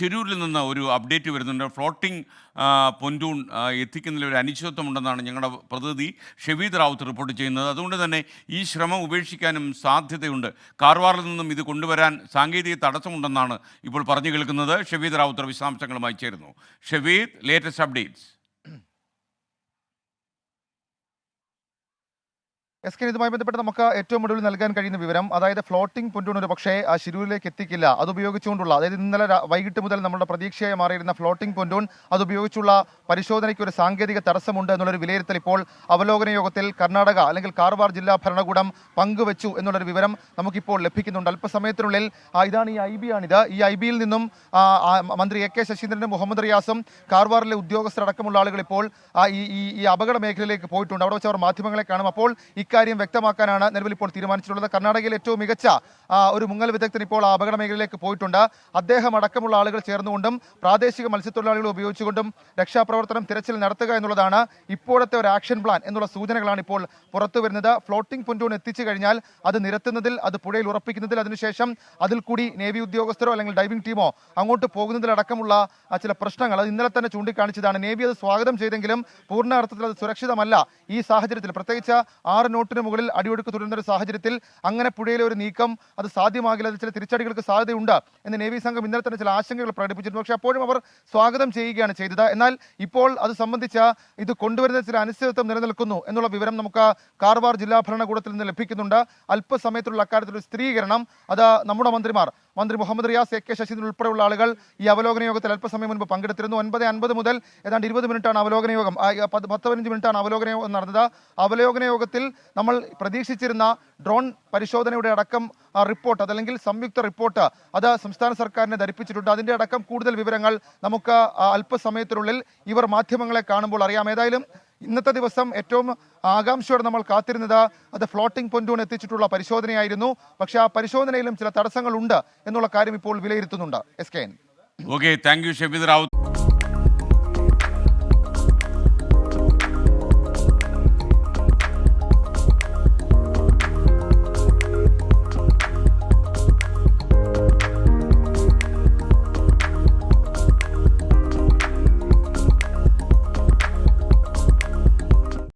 ഷിരൂരിൽ നിന്ന് ഒരു അപ്ഡേറ്റ് വരുന്നുണ്ട്. ഫ്ലോട്ടിംഗ് പൊന്റൂൺ എത്തിക്കുന്നതിൽ ഒരു അനിശ്ചിതത്വമുണ്ടെന്നാണ് ഞങ്ങളുടെ പ്രതിനിധി ഷെവീദ് റാവുത്ത് റിപ്പോർട്ട് ചെയ്യുന്നത്. അതുകൊണ്ട് തന്നെ ഈ ശ്രമം ഉപേക്ഷിക്കാനും സാധ്യതയുണ്ട്. കാർവാറിൽ നിന്നും ഇത് കൊണ്ടുവരാൻ സാങ്കേതിക തടസ്സമുണ്ടെന്നാണ് ഇപ്പോൾ പറഞ്ഞു കേൾക്കുന്നത്. ഷെവീദ് റാവുത്തർ വിശദാംശങ്ങളുമായി ചേരുന്നു. Shevid latest updates S K ഇതുമായി ബന്ധപ്പെട്ട് നമുക്ക് ഏറ്റവും ഒടുവിൽ നൽകാൻ കഴിയുന്ന വിവരം അതായത് ഫ്ലോട്ടിംഗ് പൊന്റൂൺ ഒരു പക്ഷേ ശിരൂരിലേക്ക് എത്തിക്കില്ല. അത് ഉപയോഗിച്ചുകൊണ്ടുള്ള അതായത് ഇന്നലെ വൈകിട്ട് മുതൽ നമ്മുടെ പ്രതീക്ഷയായി മാറിയിരുന്ന ഫ്ലോട്ടിംഗ് പൊന്റൂൺ അത് ഉപയോഗിച്ചുള്ള പരിശോധനയ്ക്ക് ഒരു സാങ്കേതിക തടസ്സമുണ്ട് എന്നുള്ളൊരു വിലയിരുത്തൽ ഇപ്പോൾ അവലോകന യോഗത്തിൽ കർണാടക അല്ലെങ്കിൽ കാർവാർ ജില്ലാ ഭരണകൂടം പങ്കുവച്ചു എന്നുള്ളൊരു വിവരം നമുക്കിപ്പോൾ ലഭിക്കുന്നുണ്ട്. അല്പസമയത്തിനുള്ളിൽ ഇതാണ് ഈ ഐ ബി ആണിത്. ഈ ഐ ബിയിൽ നിന്നും മന്ത്രി എ കെ ശശീന്ദ്രനും മുഹമ്മദ് റിയാസും കാർവാറിലെ ഉദ്യോഗസ്ഥരടക്കമുള്ള ആളുകൾ ഇപ്പോൾ ഈ ഈ ഈ അപകട മേഖലയിലേക്ക് പോയിട്ടുണ്ട്. അവിടെ വെച്ച് അവർ മാധ്യമങ്ങളെ കാണും. അപ്പോൾ ഇക്കാര്യം വ്യക്തമാക്കാനാണ് നിലവിൽ ഇപ്പോൾ തീരുമാനിച്ചിട്ടുള്ളത്. കർണാടകയിലെ ഏറ്റവും മികച്ച ഒരു മുങ്ങൽ വിദഗ്ധൻ ഇപ്പോൾ അപകട മേഖലയിലേക്ക് പോയിട്ടുണ്ട്. അദ്ദേഹം അടക്കമുള്ള ആളുകൾ ചേർന്നുകൊണ്ടും പ്രാദേശിക മത്സ്യത്തൊഴിലാളികളെ ഉപയോഗിച്ചുകൊണ്ടും രക്ഷാപ്രവർത്തനം തിരച്ചിൽ നടത്തുക എന്നുള്ളതാണ് ഇപ്പോഴത്തെ ഒരു ആക്ഷൻ പ്ലാൻ എന്നുള്ള സൂചനകളാണ് ഇപ്പോൾ പുറത്തു വരുന്നത്. ഫ്ലോട്ടിംഗ് പൊന്റൂൺ എത്തിച്ചു കഴിഞ്ഞാൽ അത് നിരത്തുന്നതിൽ അത് പുഴയിൽ ഉറപ്പിക്കുന്നതിൽ അതിനുശേഷം അതിൽ കൂടി നേവി ഉദ്യോഗസ്ഥരോ അല്ലെങ്കിൽ ഡൈവിംഗ് ടീമോ അങ്ങോട്ട് പോകുന്നതിലടക്കമുള്ള ചില പ്രശ്നങ്ങൾ അത് ഇന്നലെ തന്നെ ചൂണ്ടിക്കാണിച്ചതാണ്. നേവി അത് സ്വാഗതം ചെയ്തെങ്കിലും പൂർണ അർത്ഥത്തിൽ അത് സുരക്ഷിതമല്ല. ഈ സാഹചര്യത്തിൽ പ്രത്യേകിച്ച് ആറ് നോട്ടിന് മുകളിൽ അടിയൊഴുക്ക് തുടരുന്ന ഒരു സാഹചര്യത്തിൽ അങ്ങനെ പുഴയിലെ ഒരു നീക്കം അത് സാധ്യമാകില്ല. ചില തിരിച്ചടികൾക്ക് സാധ്യതയുണ്ട് എന്ന് നേവി സംഘം ഇന്നലെ തന്നെ ചില ആശങ്കകൾ പ്രകടിപ്പിച്ചിരുന്നു. പക്ഷേ അപ്പോഴും അവർ സ്വാഗതം ചെയ്യുകയാണ് ചെയ്തത്. എന്നാൽ ഇപ്പോൾ അത് സംബന്ധിച്ച ഇത് കൊണ്ടുവരുന്ന ചില അനിശ്ചിതത്വം നിലനിൽക്കുന്നു എന്നുള്ള വിവരം നമുക്ക് കാർവാർ ജില്ലാ ഭരണകൂടത്തിൽ നിന്ന് ലഭിക്കുന്നുണ്ട്. അല്പസമയത്തുള്ള അക്കാര്യത്തിൽ ഒരു സ്ഥിരീകരണം. അത് നമ്മുടെ മന്ത്രിമാർ മന്ത്രി മുഹമ്മദ് റിയാസ് എ കെ ശശീന്ദ്രൻ ഉൾപ്പെടെയുള്ള ആളുകൾ ഈ അവലോകന യോഗത്തിൽ അല്പസമയം മുൻപ് പങ്കെടുത്തിരുന്നു. ഒൻപത് അൻപത് മുതൽ ഏതാണ്ട് ഇരുപത് മിനിറ്റാണ് അവലോകന യോഗം. പത്ത് പതിനഞ്ച് മിനിറ്റാണ് അവലോകന യോഗം നടന്നത്. അവലോകന യോഗത്തിൽ നമ്മൾ പ്രതീക്ഷിച്ചിരുന്ന ഡ്രോൺ പരിശോധനയുടെ അടക്കം റിപ്പോർട്ട് അതല്ലെങ്കിൽ സംയുക്ത റിപ്പോർട്ട് അത് സംസ്ഥാന സർക്കാരിനെ ധരിപ്പിച്ചിട്ടുണ്ട്. അതിന്റെ അടക്കം കൂടുതൽ വിവരങ്ങൾ നമുക്ക് അല്പസമയത്തിനുള്ളിൽ ഇവർ മാധ്യമങ്ങളെ കാണുമ്പോൾ അറിയാം. ഏതായാലും ഇന്നത്തെ ദിവസം ഏറ്റവും ആകാംക്ഷയോടെ നമ്മൾ കാത്തിരുന്നത് അത് ഫ്ലോട്ടിംഗ് പൊന്റൂൺ എത്തിച്ചിട്ടുള്ള പരിശോധനയായിരുന്നു. പക്ഷേ ആ പരിശോധനയിലും ചില തടസ്സങ്ങളുണ്ട് എന്നുള്ള കാര്യം ഇപ്പോൾ വിലയിരുത്തുന്നുണ്ട്. S K okay thank you Shebid Ravuthar